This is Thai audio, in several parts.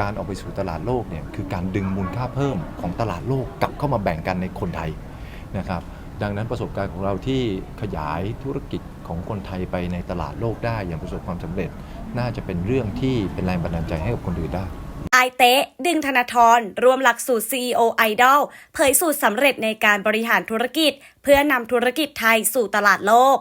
การออกไปสู่ตลาดโลกเนี่ยคือการดึงมูลค่าเพิ่มของตลาดโลกกลับเข้ามาแบ่งกันในคนไทยนะครับดังนั้นประสบการณ์ของเราที่ขยายธุรกิจของคนไทยไปในตลาดโลกได้อย่างประสบความสำเร็จ น่าจะเป็นเรื่องที่เป็นแรงบันดาลใจให้กับคนอื่นได้ไอเตะดึงธนาธรรวมหลักสูตร CEO Idol เผยสูตรสำเร็จในการบริหารธุรกิจ เพื่อนำธุรกิจไทยสู่ตลาดโลก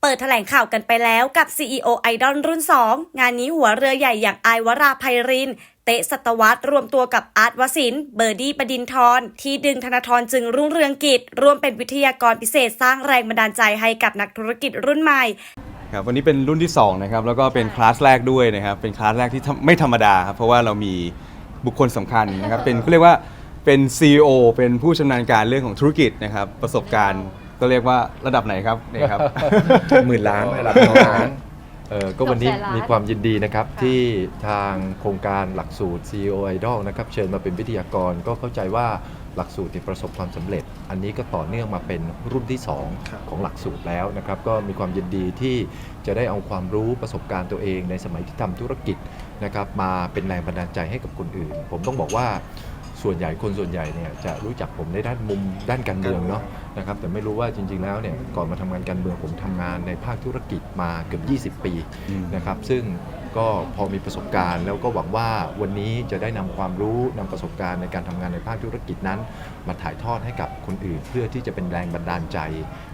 เปิดแถลงข่าวกันไปแล้วกับ CEO Idol รุ่น 2 งานนี้หัวเรือใหญ่อย่างไอวราไพริน เตะสัตวัตรวมตัวกับอาร์ตวสินทร์เบอร์ดี้ประดินทรที่ดึงธนาธรจึงรุ่งเรืองกิจ ร่วมเป็นวิทยากรพิเศษสร้างแรงบันดาลใจให้กับนักธุรกิจรุ่นใหม่ครับวันนี้เป็นรุ่นที่2นะครับแล้วก็เป็นคลาสแรกด้วยนะครับเป็นคลาสแรกที่ทำไม่ธรรมดาครับเพราะว่าเรามีบุคคลสำคัญนะครับเป็นเขาเรียกว่าเป็น CEO เป็นผู้ชำนาญการเรื่องของธุรกิจนะครับประสบการณ์ก็เรียกว่าระดับไหนครับนี่ครับหมื่นล้านระดับล้าน เออก็วันนี้เกือบแสนล้านมีความยินดีนะครับที่ทางโครงการหลักสูตร CEO Idol นะครับเชิญมาเป็นวิทยากรก็เข้าใจว่าหลักสูตรที่ประสบความสำเร็จ อันนี้ก็ต่อเนื่องมาเป็นรุ่นที่ 2 ของหลักสูตรแล้วนะครับก็มีความยินดีที่จะได้เอาความรู้ประสบการณ์ตัวเองในสมัยที่ทำธุรกิจนะครับมาเป็นแรงบันดาลใจให้กับคนอื่น ผมต้องบอกว่า ส่วนใหญ่คนส่วนใหญ่เนี่ยจะรู้จักผมในด้านมุมด้านการเมืองเนาะนะครับแต่ไม่รู้ว่าจริง ๆ แล้วเนี่ยก่อนมาทำงานการเมืองผมทำงานในภาคธุรกิจมาเกือบ 20 ปีอืมนะครับซึ่งก็พอมีประสบการณ์ แล้วก็หวังว่าวันนี้จะได้นำความรู้นำประสบการณ์ในการทำงานในภาคธุรกิจนั้น มาถ่ายทอดให้กับคนอื่น เพื่อที่จะเป็นแรงบันดาลใจ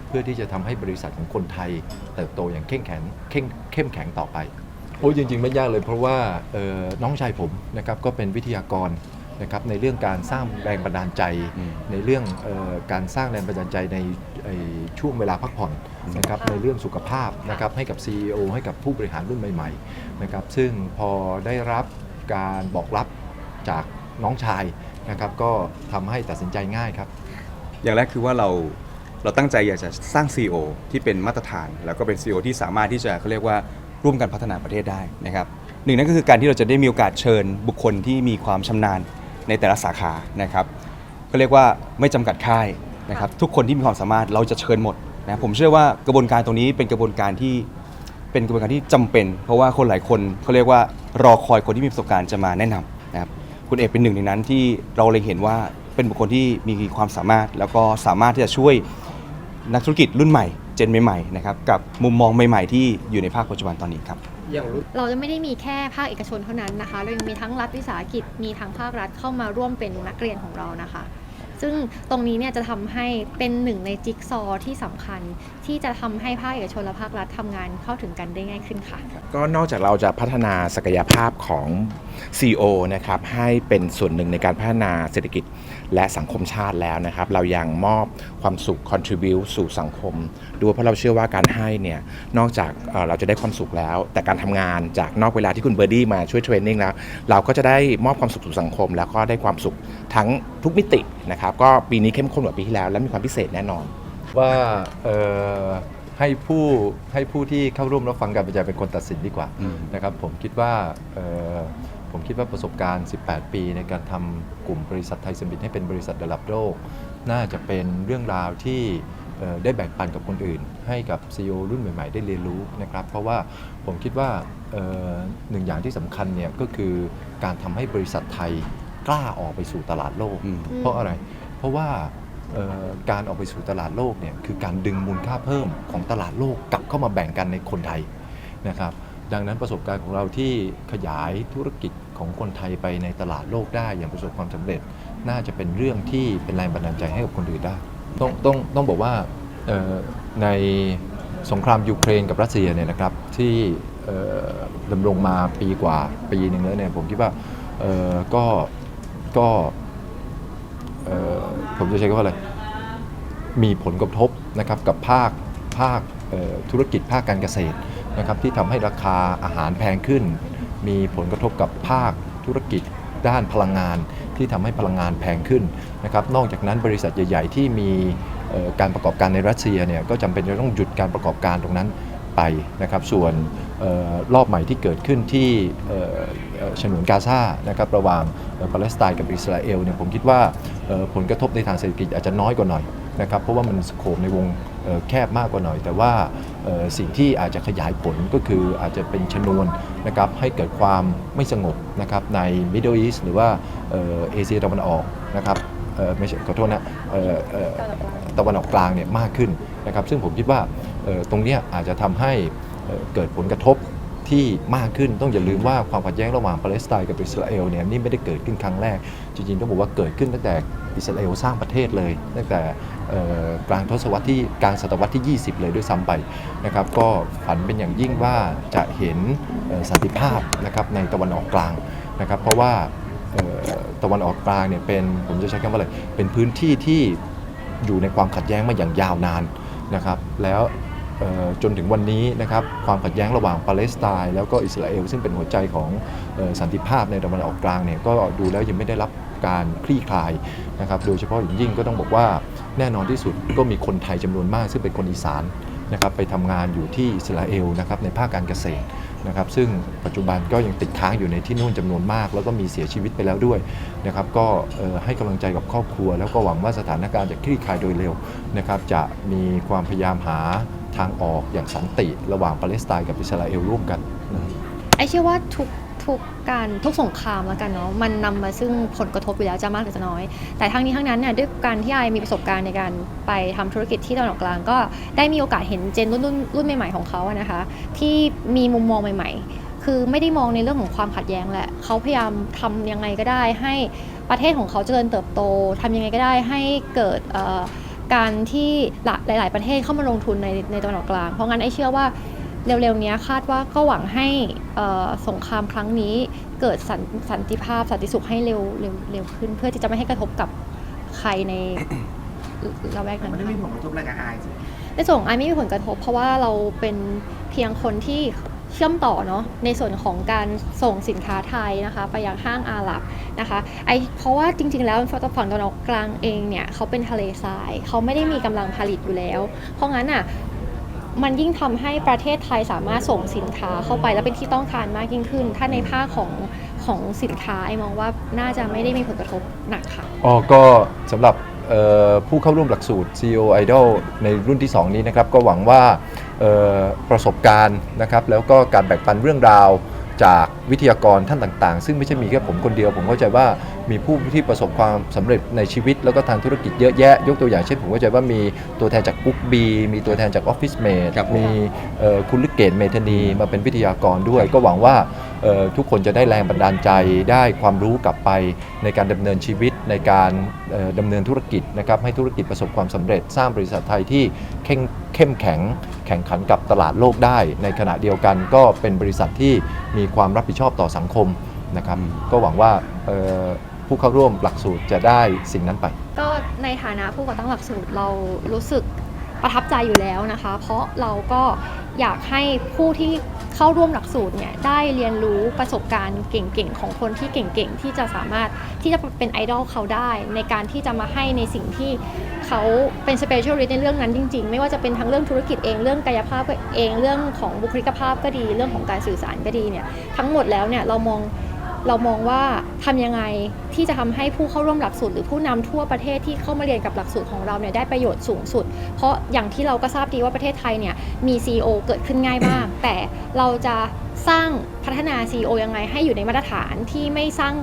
เพื่อที่จะทำให้บริษัทของคนไทยเติบโตอย่างเข้มแข็งเข้มเข้มแข็งต่อไปโอ้ยจริง ๆ ไม่ยากเลยเพราะว่าเอ่อน้องชายผมนะครับก็เป็นวิทยากร นะครับในเรื่องการสร้างแรงบันดาลใจอืมในเรื่องเออการสร้างแรงบันดาลใจในไอ้ช่วงเวลาพักผ่อนนะครับในเรื่องสุขภาพนะครับให้กับ CEO ให้กับผู้บริหารรุ่นใหม่ๆนะครับซึ่งพอได้รับการบอกรับจากน้องชายนะครับก็ทำให้ตัดสินใจง่ายครับ อย่างแรกคือว่าเราเราตั้งใจอยากจะสร้าง CEO ที่เป็นมาตรฐาน แล้วก็เป็น CEO ที่สามารถที่จะเขาเรียกว่าร่วมกันพัฒนาประเทศได้นะครับหนึ่งนั่นก็คือการที่เราจะได้มีโอกาสเชิญบุคคลที่มีความชำนาญ ในแต่ละสาขานะครับก็เรียกว่าไม่จำกัดค่ายนะครับทุกคนที่มีความสามารถเราจะเชิญหมดนะผมเชื่อว่ากระบวนการตรงนี้เป็นกระบวนการที่เป็นกระบวนการที่จำเป็น เพราะว่าคนหลายคนเขาเรียกว่ารอคอยคนที่มีประสบการณ์จะมาแนะนำนะครับคุณเอกเป็นหนึ่งในนั้นที่เราเลยเห็นว่าเป็นบุคคลที่มีความสามารถ แล้วก็สามารถที่จะช่วยนักธุรกิจรุ่นใหม่ เจนใหม่ๆนะครับกับมุมมองใหม่ ๆ ที่อยู่ในภาคปัจจุบันตอนนี้ครับอย่างรู้ เราจะไม่ได้มีแค่ภาคเอกชนเท่านั้นนะคะ เรายังมีทั้งรัฐวิสาหกิจมีทั้งภาครัฐเข้ามาร่วมเป็นนักเรียนของเรานะคะ ซึ่งตรงนี้เนี่ยจะทำให้เป็นหนึ่งในจิ๊กซอว์ที่สำคัญ ที่จะทำให้ภาคเอกชนและภาครัฐทำงานเข้าถึงกันได้ง่ายขึ้นค่ะ ก็นอกจากเราจะพัฒนาศักยภาพของ CEO นะครับให้เป็นส่วนหนึ่งในการพัฒนาเศรษฐกิจ และสังคมชาติแล้วนะครับ เรายังมอบความสุข contribute สู่สังคมด้วยเพราะเราเชื่อว่าการให้เนี่ยนอกจากเราจะได้ความสุขแล้ว แต่การทำงานจากนอกเวลาที่คุณเบอร์ดี้มาช่วยเทรนนิ่งแล้ว เราก็จะได้มอบความสุขสู่สังคม แล้วก็ได้ความสุขทั้งทุกมิตินะครับ ก็ปีนี้เข้มข้นกว่าปีที่แล้ว และมีความพิเศษแน่นอน ว่าเออ ให้ผู้ให้ผู้ที่เข้าร่วมรับฟังการบรรยายเป็นคนตัดสินดีกว่าอืมนะครับผมคิดว่าเอ่อผมคิดว่าประสบการณ์ 18 ปีในการทำกลุ่มบริษัทไทยสมิธให้เป็นบริษัทระดับโลก น่าจะเป็นเรื่องราวที่เอ่อได้แบ่งปันกับคนอื่น ให้กับ CEO รุ่นใหม่ ๆ ได้เรียนรู้นะครับ เพราะว่าผมคิดว่าเอ่อหนึ่งอย่างที่สำคัญเนี่ยก็คือการทำให้บริษัทไทยกล้าออกไปสู่ตลาดโลกอืมเพราะอะไร เพราะว่าเอ่อ การออกไปสู่ตลาดโลกเนี่ยคือการดึงมูลค่าเพิ่มของตลาดโลกกลับเข้ามาแบ่งกันในคนไทยนะครับ ดังนั้นประสบการณ์ของเราที่ขยายธุรกิจของคนไทยไปในตลาดโลกได้อย่างประสบความสำเร็จ น่าจะเป็นเรื่องที่เป็นแรงบันดาลใจให้กับคนอื่นได้ ต้องต้องต้องบอกว่าในสงครามยูเครนกับรัสเซียเนี่ยนะครับที่ดำรงมาปีกว่าปีหนึ่งแล้วเนี่ยผมคิดว่าก็ก็ ผมจะใช้คำว่าอะไร มีผลกระทบนะครับกับภาคภาคธุรกิจภาคการเกษตรนะครับที่ทำให้ราคาอาหารแพงขึ้น มีผลกระทบกับภาคธุรกิจด้านพลังงานที่ทำให้พลังงานแพงขึ้นนะครับนอกจากนั้นบริษัทใหญ่ ๆ ที่มีการประกอบการในรัสเซียเนี่ยก็จำเป็นจะต้องหยุดการประกอบการตรงนั้น ไปนะครับส่วนออรอบใหม่ที่เกิดขึ้นที่ฉนวนกาซานะครับระหว่างปาเลสไตน์กับอิสราเอลเนี่ยผมคิดว่าผลกระทบในทางเศรษฐกิจอาจจะน้อยกว่าหน่อยนะครับเพราะว่ามันสโคปในวงแคบมากกว่าหน่อย แต่ว่าสิ่งที่อาจจะขยายผลก็คืออาจจะเป็นชนวนนะครับให้เกิดความไม่สงบนะครับใน Middle East หรือว่าเอเชียตะวันออกนะครับ เอ่อไม่ใช่ขอโทษนะเอ่อเอ่อตะวันออกกลางเนี่ยมากขึ้นนะครับซึ่งผมคิดว่าเอ่อตรงเนี้ยอาจจะทำให้เอ่อเกิดผลกระทบที่มากขึ้นต้องอย่าลืมว่าความขัดแย้งระหว่างปาเลสไตน์กับอิสราเอลเนี่ยนี่ไม่ได้เกิดขึ้นครั้งแรก จริงๆต้องบอกว่าเกิดขึ้นตั้งแต่อิสราเอลสร้างประเทศเลย ตั้งแต่เอ่อกลางทศวรรษที่กลางศตวรรษที่ 20 เลยด้วยซ้ำไปนะครับก็ฝันเป็นอย่างยิ่งว่าจะเห็นเอ่อสันติภาพนะครับในตะวันออกกลางนะครับเพราะว่าเอ่อ ตะวันออกกลางเนี่ยเป็นผมจะใช้คำว่าอะไรเป็นพื้นที่ที่อยู่ในความขัดแย้งมาอย่างยาวนานนะครับ แล้วจนถึงวันนี้นะครับความขัดแย้งระหว่างปาเลสไตน์แล้วก็อิสราเอลซึ่งเป็นหัวใจของออสันติภาพในตะวันออกกลางเนี่ยก็ดูแล้วยังไม่ได้รับการคลี่คลายนะครับโดยเฉพาะอย่างยิ่งก็ต้องบอกว่าแน่นอนที่สุดก็มีคนไทยจำนวนมากซึ่งเป็นคนอีสานนะครับไปทำงานอยู่ที่อิสราเอลนะครับในภาคการเกษตร นะครับซึ่งปัจจุบันก็ยังติดค้างอยู่ในที่นู่นจำนวนมาก แล้วก็มีเสียชีวิตไปแล้วด้วยนะครับก็ให้กำลังใจกับครอบครัว แล้วก็หวังว่าสถานการณ์จะคลี่คลายโดยเร็วนะครับจะมีความพยายามหาทางออกอย่างสันติ ระหว่างปาเลสไตน์กับอิสราเอลร่วมกันไอเชื่อว่าทุก ทุกการทุกสงครามแล้วกันเนาะมันนำมาซึ่งผลกระทบอยู่แล้วจะมากหรือจะน้อย แต่ทั้งนี้ทั้งนั้นเนี่ยด้วยการที่ไอมีประสบการณ์ในการไปทำธุรกิจที่ตะวันออกกลาง ก็ได้มีโอกาสเห็นเจนรุ่นรุ่นรุ่นใหม่ๆของเขาอะนะคะที่มีมุมมองใหม่ ๆ คือไม่ได้มองในเรื่องของความขัดแย้งแหละเขาพยายามทำยังไงก็ได้ให้ประเทศของเขาเจริญเติบโตทำยังไงก็ได้ให้เกิดการที่หลายหลาย ๆ ประเทศเข้ามาลงทุนในในตะวันออกกลาง เพราะงั้นไอเชื่อว่า เร็วๆเนี้ยคาดว่าก็หวังให้เอ่อสงครามครั้งนี้เกิดสันสันติภาพสันติสุขให้เร็วเร็วเร็วขึ้น เพื่อที่จะไม่ให้กระทบกับใครในละแวกนั้นมันไม่มีผค่ะลกระทบอะไรกับอายสิในส่วนของไอไม่มีผลกระทบ เพราะว่าเราเป็นเพียงคนที่เชื่อมต่อเนาะในส่วนของการส่งสินค้าไทยนะคะไปยังห้างอาหรับนะคะไอเพราะว่าจริง ๆ แล้วฝั่งตะวันออกกลางเองเนี่ยเขาเป็นทะเลทรายเขาไม่ได้มีกำลังผลิตอยู่แล้ว เพราะงั้นอะ มันยิ่งทำให้ประเทศไทยสามารถส่งสินค้าเข้าไปแล้วเป็นที่ต้องการมากยิ่งขึ้น ถ้าในภาคของของสินค้าไอมองว่าน่าจะไม่ได้มีผลกระทบหนักค่ะอ๋อก็สำหรับผู้เข้าร่วมหลักสูตร CEO Idol ในรุ่นที่ 2 นี้นะครับ ก็หวังว่าประสบการณ์นะครับ แล้วก็การแบ่งปันเรื่องราว จากวิทยากรท่านต่างๆ ซึ่งไม่ใช่มีแค่ผมคนเดียว ผมเข้าใจว่ามีผู้ที่ประสบความสำเร็จในชีวิต แล้วก็ทางธุรกิจเยอะแยะ ยกตัวอย่างเช่น ผมเข้าใจว่ามีตัวแทนจากบุ๊กบีมีตัวแทนจาก Office Mate ครับผมมีเอ่อคุณลึกเกตเมธานีมาเป็นวิทยากรด้วย ก็หวังว่าเอ่อ ทุกคนจะได้แรงบันดาลใจได้ความรู้กลับไปในการดำเนินชีวิตในการเอ่อดำเนินธุรกิจนะครับให้ธุรกิจประสบความสำเร็จ สร้างบริษัทไทยที่เข้มแข็งแข่งขันกับตลาดโลกได้ ในขณะเดียวกันก็เป็นบริษัทที่มีความรับผิดชอบต่อสังคมนะครับก็หวังว่าผู้เข้าร่วมหลักสูตรจะได้สิ่งนั้นไป ก็ในฐานะผู้ก่อตั้งหลักสูตรเรารู้สึก ประทับใจอยู่แล้วนะคะ เพราะเราก็อยากให้ผู้ที่เข้าร่วมหลักสูตรเนี่ยได้เรียนรู้ประสบการณ์เก่งๆ ของคนที่เก่งๆ ที่จะสามารถที่จะเป็นไอดอลเขาได้ ในการที่จะมาให้ในสิ่งที่เขาเป็นสเปเชียลิสต์ในเรื่องนั้นจริงๆ ไม่ว่าจะเป็นทั้งเรื่องธุรกิจเองเรื่องกายภาพเองเรื่องของบุคลิกภาพก็ดี เรื่องของการสื่อสารก็ดีเนี่ยทั้งหมดแล้วเนี่ยเรามอง เรามองว่าทำยังไงที่จะทำให้ผู้เข้าร่วมหลักสูตรหรือผู้นำทั่วประเทศที่เข้ามาเรียนกับหลักสูตรของเราเนี่ยได้ประโยชน์สูงสุด เพราะอย่างที่เราก็ทราบดีว่าประเทศไทยเนี่ยมี CEO เกิดขึ้นง่ายมาก แต่เราจะสร้างพัฒนา CEO ยังไงให้อยู่ในมาตรฐานที่ไม่สร้าง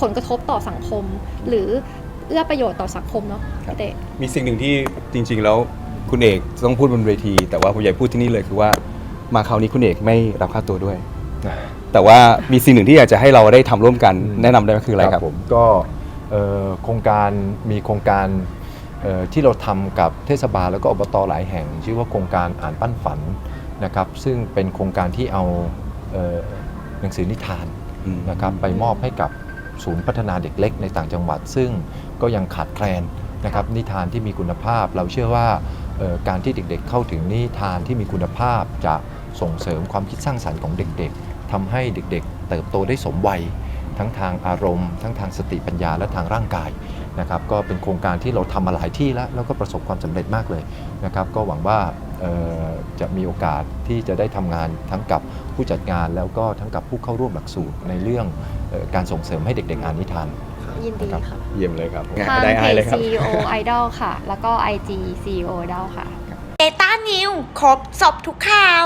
ผลกระทบต่อสังคม หรือเอื้อประโยชน์ต่อสังคมเนาะครับพี่เต้มีสิ่งหนึ่งที่จริง ๆ แล้วคุณเอกต้องพูดบนเวที แต่ว่าผมอยากพูดที่นี่เลยคือว่ามาคราวนี้คุณเอกไม่รับค่าตัวด้วย แต่ว่ามีสิ่งหนึ่งที่อยากจะให้เราได้ทำร่วมกันอืมแนะนำได้ไหมคืออะไรครับ ผมก็เอ่อโครงการมีโครงการเอ่อที่เราทำกับเทศบาลแล้วก็อบตหลายแห่ง ชื่อว่าโครงการอ่านปั้นฝันนะครับ ซึ่งเป็นโครงการที่เอาเอ่อหนังสือนิทานอืม นะครับไปมอบให้กับศูนย์พัฒนาเด็กเล็กในต่างจังหวัด ซึ่งก็ยังขาดแคลนนะครับนิทานที่มีคุณภาพ เราเชื่อว่าเอ่อการที่เด็กๆ เข้าถึงนิทานที่มีคุณภาพจะส่งเสริมความคิดสร้างสรรค์ของเด็กๆ ทำให้เด็กๆ เติบโตได้สมวัย ทั้งทางอารมณ์ ทั้งทางสติปัญญาและทางร่างกายนะครับก็เป็นโครงการที่เราทำมาหลายที่แล้วแล้วก็ประสบความสำเร็จมากเลยนะครับก็หวังว่าเอ่อจะมีโอกาสที่จะได้ทำงานทั้งกับผู้จัดงานแล้วก็ทั้งกับผู้เข้าร่วมหลักสูตรในเรื่องเอ่อการส่งเสริมให้เด็กๆอ่านนิทานยินดีค่ะ เยี่ยมเลยครับทางได้เพไอจเลยครับ CEO Idol ค่ะ แล้วก็ IG CEO Idol ค่ะเดต้านิวครบสอบทุกข่าว